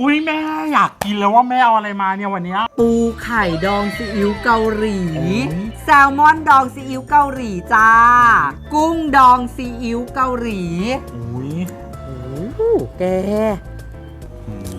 อุ้ยแม่อยากกินแล้วว่าแม่เอาอะไรมาเนี่ยวันเนี้ย ปูไข่ดองซีอิ๊วเกาหลี โอ้ย แซลมอนดองซีอิ๊วเกาหลีจ้า กุ้งดองซีอิ๊วเกาหลีอุ้ยโอ้โหแก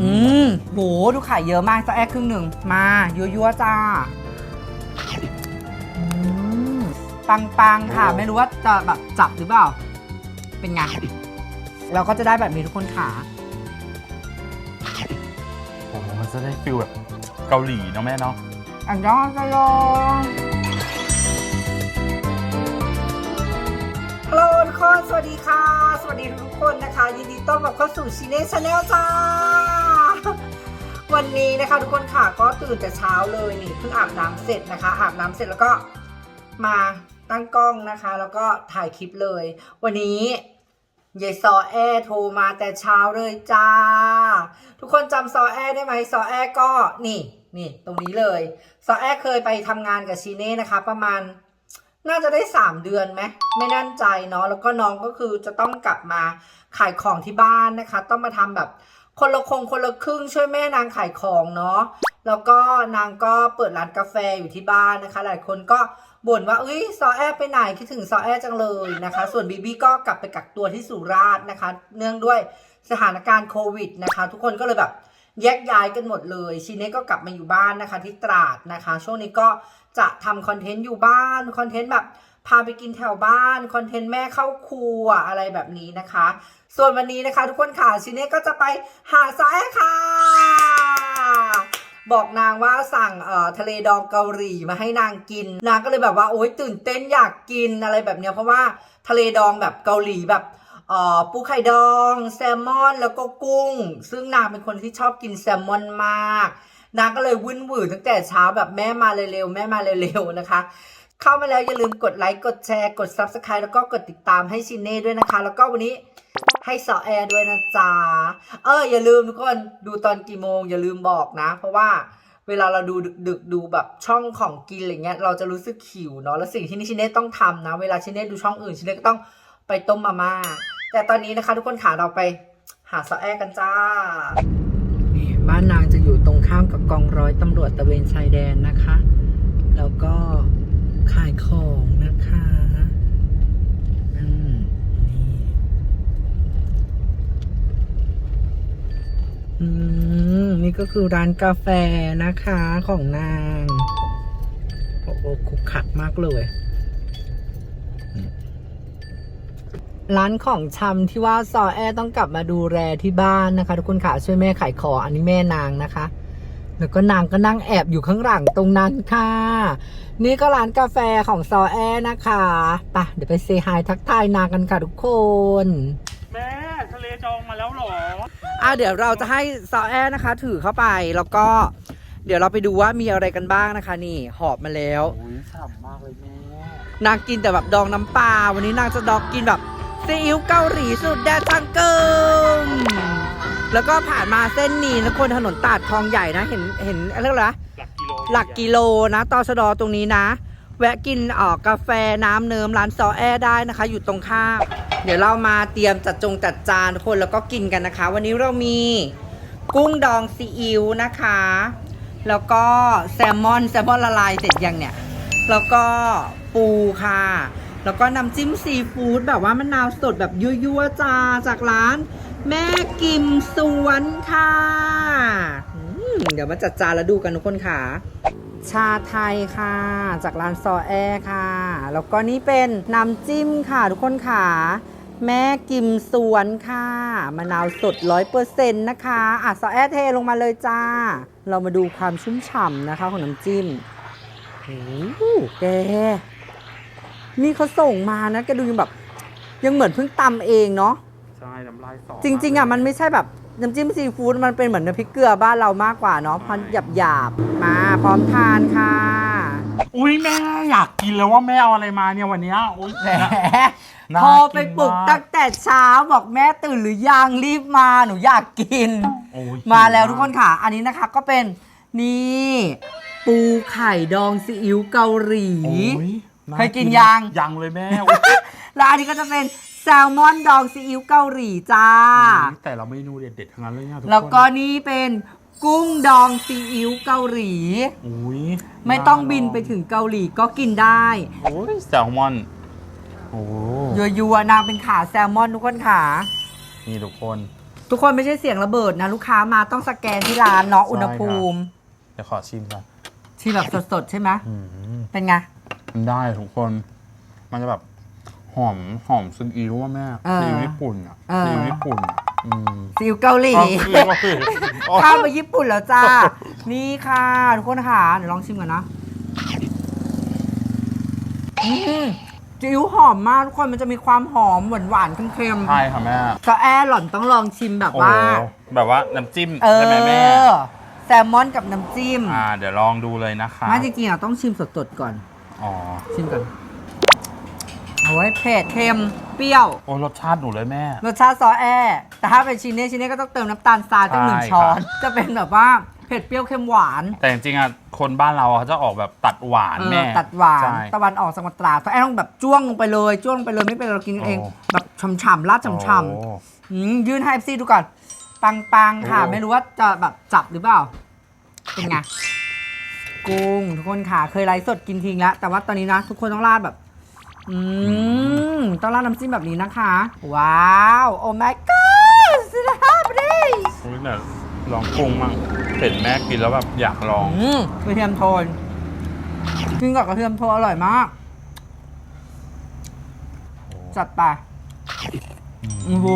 อืมโห ดูไข่เยอะมากจะแอคครึ่งหนึ่ง มายั่วๆจ้าอืมปังๆค่ะ ไม่รู้ว่าจะแบบจับหรือเปล่า เป็นไง เราก็จะได้แบบนี้ทุกคนค่ะโอ้ มันจะได้ฟิลแบบเกาหลีเนาะแม่เนาะอันยองจะยองฮัลโหลทุกคนสวัสดีค่ะ สวัสดีทุกคนนะคะ ยินดีต้อนรับเข้าสู่ชิเน่ชาแนลจ้า วันนี้นะคะทุกคนค่ะก็ตื่นแต่เช้าเลยนี่เพิ่งอาบน้ำเสร็จนะคะ อาบน้ำเสร็จแล้วก็มาตั้งกล้องนะคะ แล้วก็ถ่ายคลิปเลย วันนี้ ยายซอแอโทรมาแต่เช้าเลยจ้า ทุกคนจำซอแอได้ไหมซอแอก็นี่นี่ตรงนี้เลยซอแอเคยไปทำงานกับชีเน่นะคะ ประมาณน่าจะได้ 3 เดือนไหมไม่แน่นใจเนาะแล้วก็น้องก็คือจะต้องกลับมาขายของที่บ้านนะคะ ต้องมาทำแบบคนละคงคนละครึ่งช่วยแม่นางขายของเนาะแล้วก็นางก็เปิดร้านกาแฟอยู่ที่บ้านนะคะ หลายคนก็ บ่นว่าเอ้ยซอแอไปไหนคิดถึงซอแอจังเลยนะคะ ส่วนบีบี้ก็กลับไปกักตัวที่สุราษฎร์นะคะ เนื่องด้วยสถานการณ์โควิดนะคะ ทุกคนก็เลยแบบแยกย้ายกันหมดเลยชิเน่ก็กลับมาอยู่บ้านนะคะที่ตราดนะคะ ช่วงนี้ก็จะทำคอนเทนต์อยู่บ้านคอนเทนต์แบบพาไปกินแถวบ้านคอนเทนต์แม่เข้าครัวอะไรแบบนี้นะคะ ส่วนวันนี้นะคะ ทุกคนค่ะชิเน่ก็จะไปหาซ้ายค่ะ บอกนางว่าสั่งเอ่อทะเลดองเกาหลีมาให้นางกิน นางก็เลยแบบว่าโอ๊ยตื่นเต้นอยากกินอะไรแบบเนี้ยเพราะว่าทะเลดองแบบเกาหลีแบบเอ่อปูไข่ดอง แซลมอน แล้วก็กุ้ง ซึ่งนางเป็นคนที่ชอบกินแซลมอนมาก นางก็เลยวุ่นวือตั้งแต่เช้าแบบแม่มาเร็วๆแม่มาเร็วๆนะคะ เข้ามาแล้วอย่าลืมกดไลค์กดแชร์กด Subscribe แล้วก็กดติดตามให้ชินเน่ด้วยนะคะ แล้วก็วันนี้ให้ซอแอร์ด้วยนะจ๊ะเอออย่าลืมทุกคนดูตอนกี่โมง อย่าลืมบอกนะ เพราะว่าเวลาเราดูดึกๆดูแบบช่องของกินอะไรเงี้ยเราจะรู้สึกหิวเนาะแล้วสิ่งที่นี่ชินเน่ต้องทำนะ เวลาชินเน่ดูช่องอื่นชินเน่ก็ต้องไปต้มมาม่าแต่ตอนนี้นะคะ ทุกคนขาเราไปหาซอแอร์กันจ้าบ้านนางจะอยู่ตรงข้ามกับกองร้อยตำรวจตะเวนชายแดนนะคะ แล้วก็ ขายของนะคะอืมนี่อืมนี่ก็คือร้านกาแฟนะคะของนางโอ้โหคุกคักมากเลย ร้านของชำที่ว่าซอแอต้องกลับมาดูแลที่บ้านนะคะ ทุกคนค่ะช่วยแม่ขายของอันนี้แม่นางนะคะ แล้วก็นางก็นั่งแอบอยู่ข้างหลังตรงนั้นค่ะ นี่ก็ร้านกาแฟของซอแอนะคะไปะเดี๋ยวไปเซฮายทักทายนางกันค่ะทุกคน แม่ทะเลจองมาแล้วเหรอ อะเดี๋ยวเราจะให้ซอแอนะคะ ถือเข้าไปแล้วก็ เดี๋ยวเราไปดูว่ามีอะไรกันบ้างนะคะ นี่หอบมาแล้วอุ้ยฉ่ำมากเลยแม่นางกินแต่แบบดองน้ำปลาวันนี้นางจะดองกินแบบซีอิ๊วเกาหลีสุดแดดจังเกิม แล้วก็ผ่านมาเส้นนี้นะคนถนนตาดคลองใหญ่นะ เห็นเห็นอะไรยกอะไรนะหลักกิโลหลักกิโลนะตอชดอตรงนี้นะ แวะกินออกกาแฟน้ำเนิมร้านซอแอได้นะคะ อยู่ตรงข้ามเดี๋ยวเรามาเตรียมจัดจงจัดจานทุกคนแล้วก็กินกันนะคะ วันนี้เรามีกุ้งดองซีอิ๊วนะคะ แล้วก็แซลมอนแซลมอนละลายเสร็จยังเนี่ย แล้วก็ปูค่ะ แล้วก็น้ำจิ้มซีฟู้ดแบบว่ามะนาวสดแบบยั่วๆจ้าจากร้าน แม่กิมสวนค่ะเดี๋ยวมาจัดจานแล้วดูกันทุกคนค่ะ ชาไทยค่ะ จากร้านซอแอค่ะ แล้วก็นี่เป็นน้ำจิ้มค่ะทุกคนค่ะ แม่กิมสวนค่ะมะนาวสดร้อยเปอร์เซ็นต์นะคะ อะซอแอเทลงมาเลยจ้า เรามาดูความชุ่มฉ่ำนะคะของน้ำจิ้มโอ้โหแกนี่เขาส่งมานะแกดูยังแบบ ยังเหมือนเพิ่งตำเองเนาะ ช่น้ำลายสอจริง ๆอะมันไม่ใช่แบบน้ำจิ้มซีฟู้ดมันเป็นเหมือนน้ำพริกเกลือบ้านเรามากกว่าเนาะพันหยาบหยาบๆมาพร้อมทานค่ะอุ้ยแม่อยากกินแล้วว่าแม่เอาอะไรมาเนี่ยวันเนี้ยอุ้ยแหมน่าโทรไปปลุกกินมากตั้งแต่เช้าบอกแม่ตื่นหรือยังรีบมาหนูอยากกิน โอ้ยมาแล้วทุกคนค่ะ อันนี้นะคะก็เป็นนี่ ปูไข่ดองซีอิ๊วเกาหลี โอ้ยาเคยกินยัง ยังเลยแม่อุ๊ย แล้วอันนี้ก็จะเป็น แซแซลมอนดองซีอิ๊วเกาหลีจ้า อุ๊ยแต่เราเมนูเด็ดๆทั้งนั้นเลยเนี่ยทุกคนแล้วก็นี่เป็นกุ้งดองซีอิ๊วเกาหลี อุ้ยไม่ต้องาลบินไปถึงเกาหลีก็กินได้ โอ้ยแซลมอน โอ้ยัวๆนางเป็นขาแซลมอนทุกคนขา นี่ทุกคน ทุกคนไม่ใช่เสียงระเบิดนะลูกค้ามาต้องสแกนที่ร้านเนาะอุณหภูมิ เดี๋ยวขอชิมก่อนที่แบบสดๆใช่ไหมอืมเป็นไง มันได้ทุกคน มันจะแบบ หอมหอมซีอิ๊วว่าแม่เออซีอิ๊วญี่ปุ่นอะเออ ซีอิ๊วญี่ปุ่นอะอืมซีอิ๊วเกาหลีอ๋อคือว่าคืออ๋อข้ามไปญี่ปุ่นแล้วจ้า นี่ค่ะ ทุกคนค่ะ เดี๋ยวลองชิมก่อนนะอืมซีอิ๊วหอมมากทุกคนมันจะมีความหอมหวานหวานๆเค็มใช่ค่ะแม่ๆก็แอร์หล่อนต้องลองชิมแบบโอ้โหว่าแบบว่าน้ำจิ้มเอใช่ไหมแม่อ แซลมอนกับน้ำจิ้มอ่า เดี๋ยวลองดูเลยนะคะไม่จริงๆอะต้องชิมสดๆก่อน อ๋อ ชิมก่อน โอ้ยเผ็ดเค็มเปรี้ยว โอ้รสชาติหนูเลยแม่ รสชาติซอสแอร์แต่ถ้าเป็นชิ้นนี้ชิ้นนี้ก็ต้องเติมน้ำตาลทรายตั้งหนึ่งใช่ช้อน ครับ จะเป็นแบบว่าเผ็ดเปรี้ยวเค็มหวานแต่จริงๆอะคนบ้านเราเขาจะออกแบบตัดหวานเออแม่ตัดหวาน ใช่ ตะวันออกสงตราซอสแอร์ต้องแบบจ้วงลงไปเลย จ้วงลงไปเลยไม่เป็นไรเรากินเอง โอ้ แบบฉ่ำๆราดฉ่ำโอ้ ๆอืมยื่นให้เอฟซีดูก่อน ปังๆค่ะ โอ้ ไม่รู้ว่าจะแบบจับหรือเปล่า เป็นไง กุ้งทุกคนค่ะ เคยไลฟ์สดกินทิ้งแล้ว แต่ว่าตอนนี้นะ ทุกคนต้องราดแบบ อืมต้องราดน้ำจิ้มแบบนี้นะคะ ว้าว โอ้ my god สุดยอดไปดิอุ๊ยเนี่ยลองกุ้งมั่งเห็นแม่กินแล้วแบบอยากลองอืมกระเทียมโทนกินกับกระเทียมโทนอร่อยมาก จัดไป โอ้โห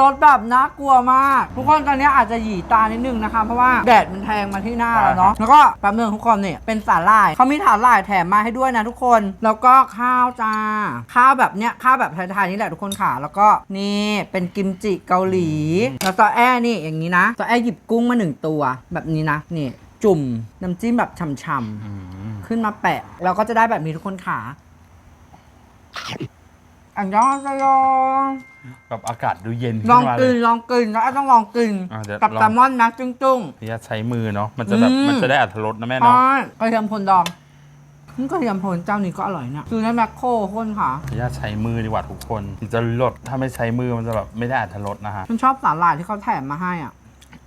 สดแบบน่ากลัวมาก ทุกคนตอนนี้อาจจะหยีตานิดนึงนะคะ เพราะว่าแดดมันแทงมาที่หน้าแล้วเนาะแล้วก็แป๊บนึงทุกคนเนี่ยเป็นสาหร่ายเขามีสาหร่ายแถมมาให้ด้วยนะทุกคน แล้วก็ข้าวจ้า ข้าวแบบเนี้ยข้าวแบบไทยๆนี่แหละทุกคนค่ะ แล้วก็นี่เป็นกิมจิเกาหลี แล้วซอแอ้นี่อย่างนี้นะซอแอ้หยิบกุ้งมาหนึ่งตัว แบบนี้นะนี่จุ่มน้ำจิ้มแบบฉ่ำอืมๆขึ้นมาแปะเราก็จะได้แบบนี้ทุกคนค่ะ อันยองซะยองแบบอากาศดูเย็นลขึ้องนมากิเลนย ลองกินแล้วต้องลองกินอะเดี๋ยวกับลอง แซลมอนนะจุ้งจุ้ง พี่ยาใช้มือเนาะมันจะแบบอืม มันจะได้อัตรสนะแม่ๆอ๋อเนาะกระเทียมพลดองนี่กระเทียมพลเจ้านี้ก็อร่อยนะคือในแมคโครคนค่ะ พี่ยาใช้มือดีกว่าทุกคนมันจะลดถ้าไม่ใช้มือมันจะแบบไม่ได้อัตรสนะฮะฉันชอบสาหร่ายที่เขาแถมมาให้อะ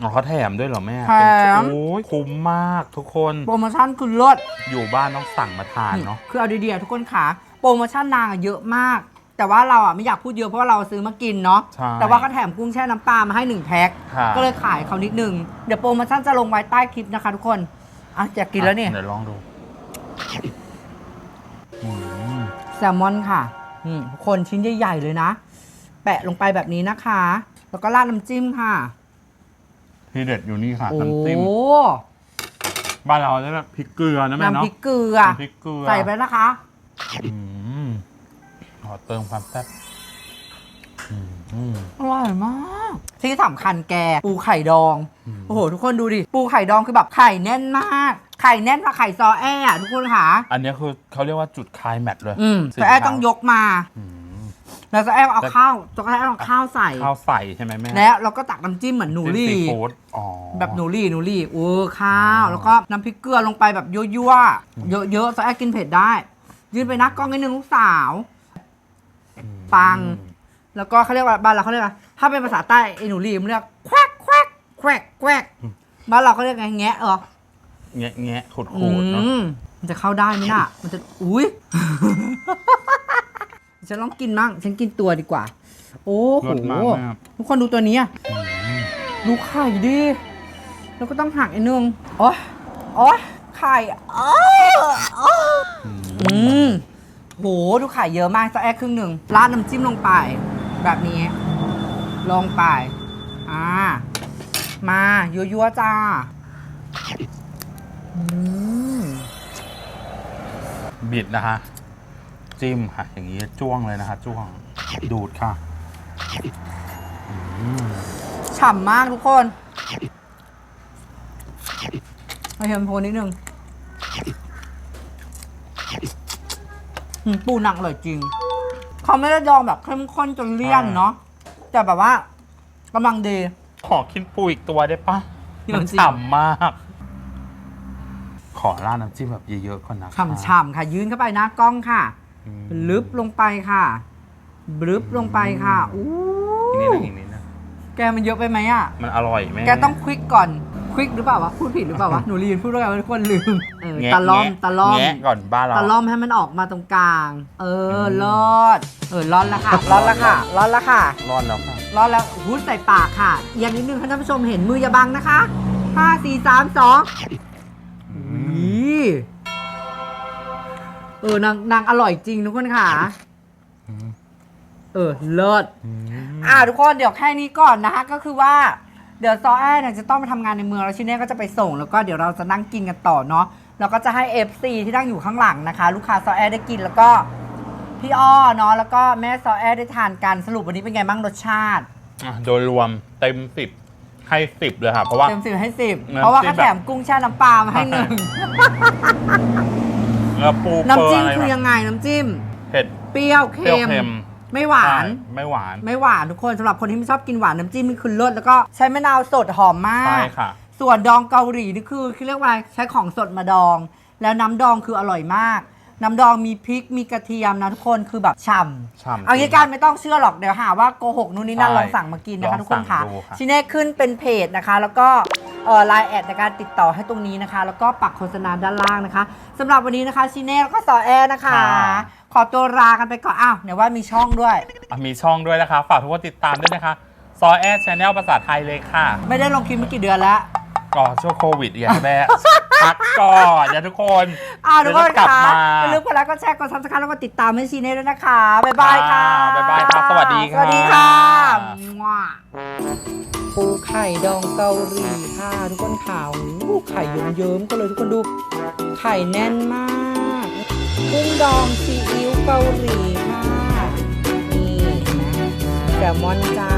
อ๋อเขาแถมด้วยเหรอแม่แถม โอ้ยคุ้มมากทุกคนโปรโมชั่นคือเลิศ อยู่บ้านต้องสั่งมาทานเนาะ คือเอาดีๆทุกคนค่ะ โปรโมชั่นนางอะเยอะมาก แต่ว่าเราอะไม่อยากพูดเยอะเพราะว่าเราซื้อมากินเนาะใช่แต่ว่าเขาแถมกุ้งแช่น้ำปลามาให้หนึ่งแพ็คค่ะก็เลยขายเขานิดนึง เดี๋ยวโปรโมชั่นจะลงไว้ใต้คลิปนะคะทุกคนอะอยากกินแล้วเนี่ยเดี๋ยวลองดูอืมแซลมอนค่ะอืมทุกคนชิ้นใหญ่ๆเลยนะ แปะลงไปแบบนี้นะคะ แล้วก็ราดน้ำจิ้มค่ะที่เด็ดอยู่นี่ค่ะโอ้น้ำจิ้มบ้านเราจะแบบพริกเกลือนะแม่น้ำเนาะพริกเกลือน้ำพริกเกลือใส่ไปนะคะอืม ขอเติมความแซ่บอืมอืม อร่อยมาก ที่สำคัญแกปูไข่ดอง อืม โอ้โห ทุกคนดูดิ ปูไข่ดองคือแบบไข่แน่นมาก ไข่แน่นกว่าไข่ซอแอ้อะทุกคนค่ะ อันนี้คือเขาเรียกว่าจุดคลายแมทเลยอืมสินซอแอ้ค้าต้องยกมา อืมแล้วซอแอ้เอาข้าวซอแอ้เอาข้าวใส่ ข้าวใส่ใช่ไหมแม่แล้วเราก็ตักน้ำจิ้มเหมือนหนูจิ้มรี่ซีฟู้ดอ๋อ แบบหนูรี่หนูรี่โอ้ข้าว อ๋อ แล้วก็น้ำพริกเกลือลงไปแบบยั่วๆเยอะๆซอแอ้กินเผ็ดได้ ยืนไปนักกล้องนิดนึงลูกสาวอืม ปัง แล้วก็เขาเรียกว่าบ้านเราเขาเรียกว่าถ้าเป็นภาษาใต้ไอ้หนูรี่มันเรียกแควกแควกแควกแควกบ้านเราเขาเรียกไงแงะเหรอแงะแงะขูดอืขูดเนาะมมันจะเข้าได้ไหมน่ะ มันจะอุ้ย ฉันลองกินมั่งฉันกินตัวดีกว่า โอ้โหรสมากแม่ครับทุกคนดูตัวนี้อะอืมดูไข่ดิแล้วก็ต้องหักไอ้นึงโอ้ยโอ้ยไข่อ้ออ้ออืมอืม โหดูไข่เยอะมากจะแอคครึ่งหนึ่งราดน้ำจิ้มลงไป แบบนี้ ลงไปอ่ามายั่วๆจ้าอืมบิดนะคะ จิ้มค่ะ อย่างนี้จ้วงเลยนะคะจ้วงดูดค่ะอืมฉ่ำมากทุกคนมาเทียมโพนิดนึงอืม ปูหนักเลยจริง เขาไม่ได้ดองแบบเข้มข้นจนเลี่ยนเนาะแต่แบบว่ากำลังดี ขอกินปูอีกตัวได้ปะเดี๋ยวมันสิ ฉ่ำมาก ขอราดน้ำจิ้มแบบเยอะๆก่อนนะคะฉ่ำๆค่ะ ยืนเข้าไปหน้ากล้องค่ะ อืมลึบลงไปค่ะบลึบลงไปค่ะอู้อีกนิดนึงอีกนิดนึงแกมันเยอะไปไหมอะ มันอร่อยแม่แกต้องควิกก่อน ควิกหรือเปล่าวะพูดผิดหรือเปล่าวะหนูรีนพูดด้วยกันทุกคนลืมเออแงะตะล่อมแงะตะล่อมแงะก่อนบ้านเรา ตะล่อมให้มันออกมาตรงกลาง เออม รอดเออร้อนแล้วค่ะร้อนแล้วค่ะร้อนแล้วค่ะร้อนแล้วค่ะรอนแล้วหูใส่ปากค่ะเอียงนิดนึงท่านผู้ชมเห็นมืออย่าบังนะคะห้าสี่สามสองเออนางนางอร่อยจริงทุกคนค่ะ อืมเออเลิศ อืม อ่าทุกคนเดี๋ยวแค่นี้ก่อนนะคะก็คือว่า เดี๋ยวซอแอนเนี่ยจะต้องไปทำงานในเมืองแล้วชิเน่ก็จะไปส่ง แล้วก็เดี๋ยวเราจะนั่งกินกันต่อเนาะแล้วก็จะให้ FC ที่นั่งอยู่ข้างหลังนะคะ ลูกค้าซอแอนได้กินแล้วก็พี่อ้อเนาะแล้วก็แม่ซอแอนได้ทานกันสรุปวันนี้เป็นไงบ้างรสชาติ อะโดยรวมเต็มสิบให้สิบเลยค่ะ เพราะว่า เต็มสิบให้สิบน้ำเพราะว่าจิ้เขามแบบแถมกุ้งแช่น้ำปลามาให้หนึ่งเนื้อปูน้ำจิ้มเปร์ะไรคือแบบยังไงน้ำจิ้ม เผ็ดเปรี้ยวเปรี้ยวเค็มเค็ม ไม่หวาน ใช่ไม่หวาน ไม่หวานทุกคนสำหรับคนที่ไม่ชอบกินหวานน้ำจิ้มนี่คือเลิศแล้วก็ใช้มะนาวสดหอมมาใช่ก ค่ะ ส่วนดองเกาหลีนี่คือคือเรียกว่าอะไรใช้ของสดมาดอง แล้วน้ำดองคืออร่อยมาก น้ำดองมีพริกมีกระเทียมนะทุกคนคือแบบฉ่ำฉ่ำเอางี้การไม่ต้องเชื่อหรอกเดี๋ยวหาว่าโกหกนู่นนี่นั่นใช่ลองสั่งมากินนะคะลองทุกคนค่ะสั่งดูค่ะ ชิเน่ขึ้นเป็นเพจนะคะ แล้วก็เอ่อไลน์แอดในการติดต่อให้ตรงนี้นะคะ แล้วก็ปักโฆษณาด้านล่างนะคะสำหรับวันนี้นะคะชิเน่แล้วก็ซอแอร์นะคะ ขอตัวลากันไปก่อนอ้าวเนี่ยว่ามีช่องด้วย อะมีช่องด้วยนะคะ ฝากทุกคนติดตามด้วยนะคะซอแอดชแนลภาษาไทยเลยค่ะไม่ได้ลงคลิปมากี่เดือนแล้ว ก่อนช่วงโควิดอย่างแม่พักก่อนนะทุกคนอ่าทุกคนเดี๋ยวจะกลับค่ะมา อย่าลืมกดไลค์กดแชร์กดซับสไครต์แล้วก็ติดตามให้ชีเน่ด้วยนะคะ บ๊ายบายค่ะ อ่าบ๊ายบายครับสวัสดีสวัสดีค่ะค่ะมั่ว ปูไข่ดองเกาหลีค่ะ ทุกคนข่าวไข่เยิ้มๆก็เลยทุกคนดู ไข่แน่นมาก กุ้งดองซีอิ๊วเกาหลีค่ะ นี่นะแซลมอนจ้า